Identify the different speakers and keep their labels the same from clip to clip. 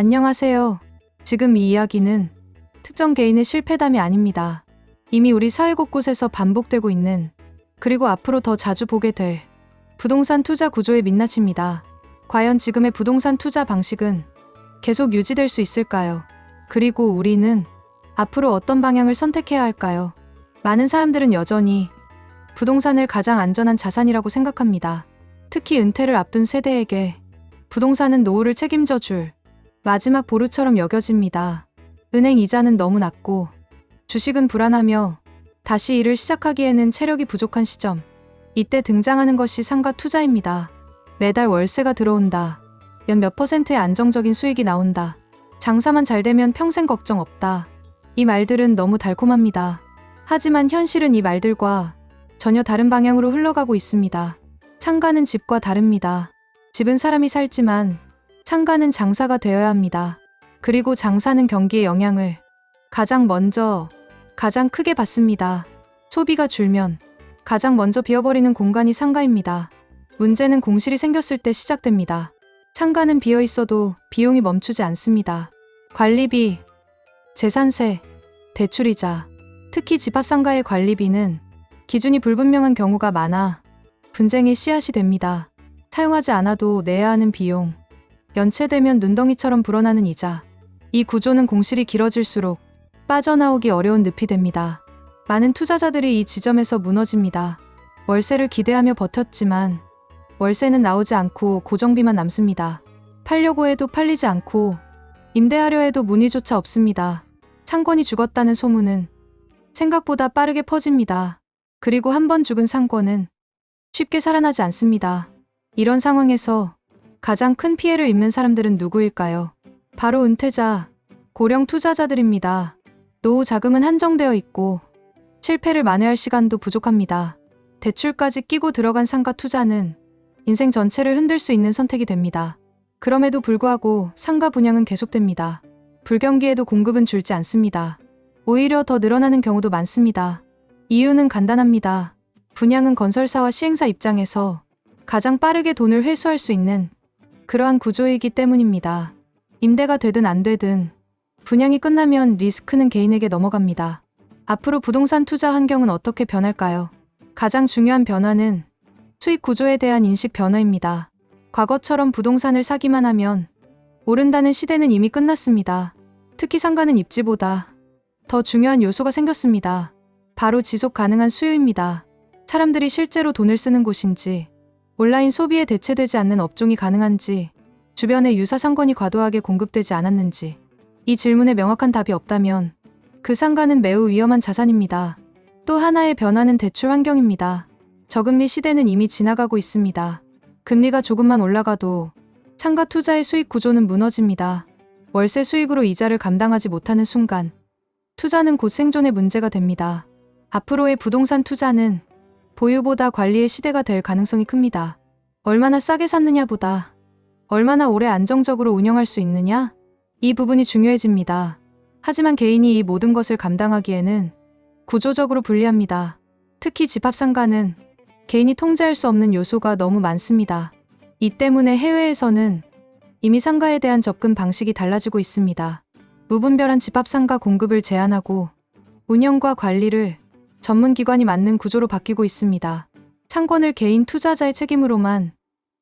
Speaker 1: 안녕하세요. 지금 이 이야기는 특정 개인의 실패담이 아닙니다. 이미 우리 사회 곳곳에서 반복되고 있는 그리고 앞으로 더 자주 보게 될 부동산 투자 구조의 민낯입니다. 과연 지금의 부동산 투자 방식은 계속 유지될 수 있을까요? 그리고 우리는 앞으로 어떤 방향을 선택해야 할까요? 많은 사람들은 여전히 부동산을 가장 안전한 자산이라고 생각합니다. 특히 은퇴를 앞둔 세대에게 부동산은 노후를 책임져 줄 마지막 보루처럼 여겨집니다. 은행 이자는 너무 낮고 주식은 불안하며 다시 일을 시작하기에는 체력이 부족한 시점. 이때 등장하는 것이 상가 투자입니다. 매달 월세가 들어온다. 연 몇 퍼센트의 안정적인 수익이 나온다. 장사만 잘 되면 평생 걱정 없다. 이 말들은 너무 달콤합니다. 하지만 현실은 이 말들과 전혀 다른 방향으로 흘러가고 있습니다. 창가는 집과 다릅니다. 집은 사람이 살지만 창가는 장사가 되어야 합니다. 그리고 장사는 경기의 영향을 가장 먼저, 가장 크게 받습니다. 소비가 줄면 가장 먼저 비어버리는 공간이 상가입니다. 문제는 공실이 생겼을 때 시작됩니다. 창가는 비어 있어도 비용이 멈추지 않습니다. 관리비, 재산세, 대출이자, 특히 집합상가의 관리비는 기준이 불분명한 경우가 많아 분쟁의 씨앗이 됩니다. 사용하지 않아도 내야 하는 비용, 연체되면 눈덩이처럼 불어나는 이자. 이 구조는 공실이 길어질수록 빠져나오기 어려운 늪이 됩니다. 많은 투자자들이 이 지점에서 무너집니다. 월세를 기대하며 버텼지만 월세는 나오지 않고 고정비만 남습니다. 팔려고 해도 팔리지 않고 임대하려 해도 문의조차 없습니다. 상권이 죽었다는 소문은 생각보다 빠르게 퍼집니다. 그리고 한 번 죽은 상권은 쉽게 살아나지 않습니다. 이런 상황에서 가장 큰 피해를 입는 사람들은 누구일까요? 바로 은퇴자, 고령 투자자들입니다. 노후 자금은 한정되어 있고 실패를 만회할 시간도 부족합니다. 대출까지 끼고 들어간 상가 투자는 인생 전체를 흔들 수 있는 선택이 됩니다. 그럼에도 불구하고 상가 분양은 계속됩니다. 불경기에도 공급은 줄지 않습니다. 오히려 더 늘어나는 경우도 많습니다. 이유는 간단합니다. 분양은 건설사와 시행사 입장에서 가장 빠르게 돈을 회수할 수 있는 그러한 구조이기 때문입니다. 임대가 되든 안 되든 분양이 끝나면 리스크는 개인에게 넘어갑니다. 앞으로 부동산 투자 환경은 어떻게 변할까요? 가장 중요한 변화는 수익 구조에 대한 인식 변화입니다. 과거처럼 부동산을 사기만 하면 오른다는 시대는 이미 끝났습니다. 특히 상가는 입지보다 더 중요한 요소가 생겼습니다. 바로 지속 가능한 수요입니다. 사람들이 실제로 돈을 쓰는 곳인지, 온라인 소비에 대체되지 않는 업종이 가능한지, 주변에 유사 상권이 과도하게 공급되지 않았는지, 이 질문에 명확한 답이 없다면 그 상가는 매우 위험한 자산입니다. 또 하나의 변화는 대출 환경입니다. 저금리 시대는 이미 지나가고 있습니다. 금리가 조금만 올라가도 상가 투자의 수익 구조는 무너집니다. 월세 수익으로 이자를 감당하지 못하는 순간 투자는 곧 생존의 문제가 됩니다. 앞으로의 부동산 투자는 보유보다 관리의 시대가 될 가능성이 큽니다. 얼마나 싸게 샀느냐보다 얼마나 오래 안정적으로 운영할 수 있느냐? 이 부분이 중요해집니다. 하지만 개인이 이 모든 것을 감당하기에는 구조적으로 불리합니다. 특히 집합상가는 개인이 통제할 수 없는 요소가 너무 많습니다. 이 때문에 해외에서는 이미 상가에 대한 접근 방식이 달라지고 있습니다. 무분별한 집합상가 공급을 제한하고 운영과 관리를 전문기관이 맡는 구조로 바뀌고 있습니다. 상권을 개인 투자자의 책임으로만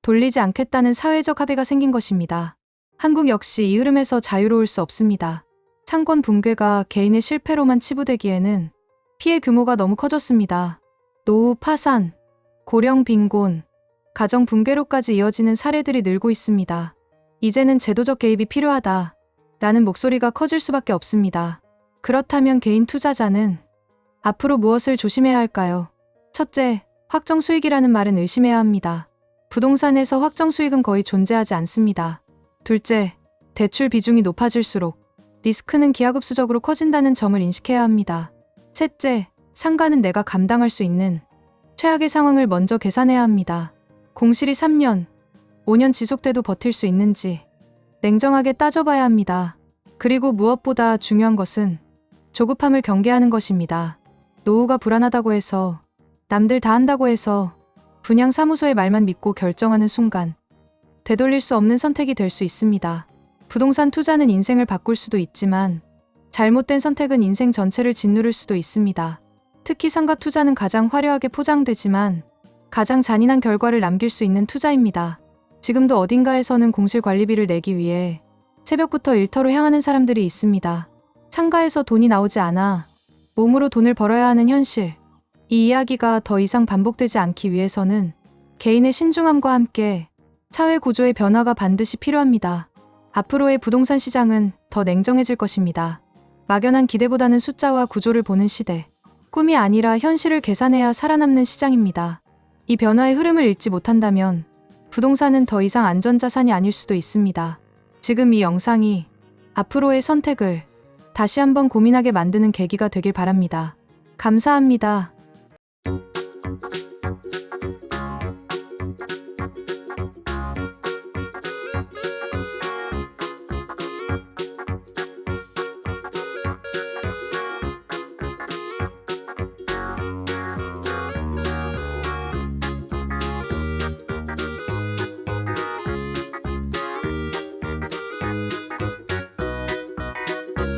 Speaker 1: 돌리지 않겠다는 사회적 합의가 생긴 것입니다. 한국 역시 이 흐름에서 자유로울 수 없습니다. 상권 붕괴가 개인의 실패로만 치부되기에는 피해 규모가 너무 커졌습니다. 노후 파산, 고령 빈곤, 가정 붕괴로까지 이어지는 사례들이 늘고 있습니다. 이제는 제도적 개입이 필요하다. 라는 목소리가 커질 수밖에 없습니다. 그렇다면 개인 투자자는 앞으로 무엇을 조심해야 할까요? 첫째, 확정 수익이라는 말은 의심해야 합니다. 부동산에서 확정 수익은 거의 존재하지 않습니다. 둘째, 대출 비중이 높아질수록 리스크는 기하급수적으로 커진다는 점을 인식해야 합니다. 셋째, 상가는 내가 감당할 수 있는 최악의 상황을 먼저 계산해야 합니다. 공실이 3년, 5년 지속돼도 버틸 수 있는지 냉정하게 따져봐야 합니다. 그리고 무엇보다 중요한 것은 조급함을 경계하는 것입니다. 노후가 불안하다고 해서 남들 다 한다고 해서 분양 사무소의 말만 믿고 결정하는 순간 되돌릴 수 없는 선택이 될 수 있습니다. 부동산 투자는 인생을 바꿀 수도 있지만 잘못된 선택은 인생 전체를 짓누를 수도 있습니다. 특히 상가 투자는 가장 화려하게 포장되지만 가장 잔인한 결과를 남길 수 있는 투자입니다. 지금도 어딘가에서는 공실 관리비를 내기 위해 새벽부터 일터로 향하는 사람들이 있습니다. 상가에서 돈이 나오지 않아 몸으로 돈을 벌어야 하는 현실. 이 이야기가 더 이상 반복되지 않기 위해서는 개인의 신중함과 함께 사회 구조의 변화가 반드시 필요합니다. 앞으로의 부동산 시장은 더 냉정해질 것입니다. 막연한 기대보다는 숫자와 구조를 보는 시대. 꿈이 아니라 현실을 계산해야 살아남는 시장입니다. 이 변화의 흐름을 읽지 못한다면 부동산은 더 이상 안전자산이 아닐 수도 있습니다. 지금 이 영상이 앞으로의 선택을 다시 한번 고민하게 만드는 계기가 되길 바랍니다. 감사합니다.